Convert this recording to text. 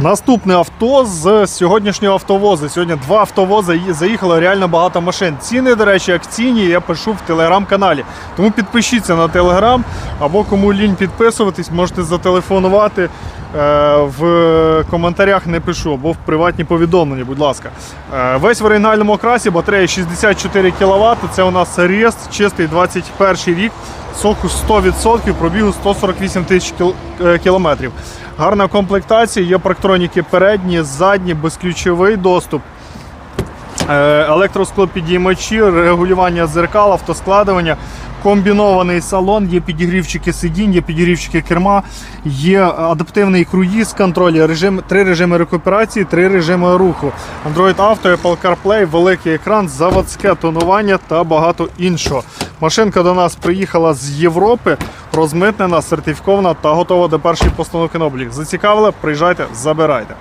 Наступне авто з сьогоднішнього автовозу. Сьогодні два автовози заїхало реально багато машин. Ціни, до речі, акційні я пишу в телеграм-каналі. Тому підпишіться на телеграм або кому лінь підписуватись, можете зателефонувати. Е, В коментарях не пишу, або в приватні повідомлення, будь ласка. Е, Весь в оригінальному окрасі, батарея 64 кВт. Це у нас Рест, чистий 21 рік, соку 100%, пробігу 148 тисяч е, кілометрів. Гарна комплектація, є парктроніки передні, задні, безключовий доступ. Е, Електросклопідіймачі, регулювання зеркал, автоскладування, комбінований салон, є підігрівчики сидінь, є підігрівчики керма, є адаптивний круїз контроль, режим, три режими рекуперації, три режими руху. Android Auto, Apple CarPlay, великий екран, заводське тонування та багато іншого. Машинка до нас приїхала з Європи, розмитнена, сертифікована та готова до першої постановки на облік. Зацікавили? Приїжджайте, забирайте.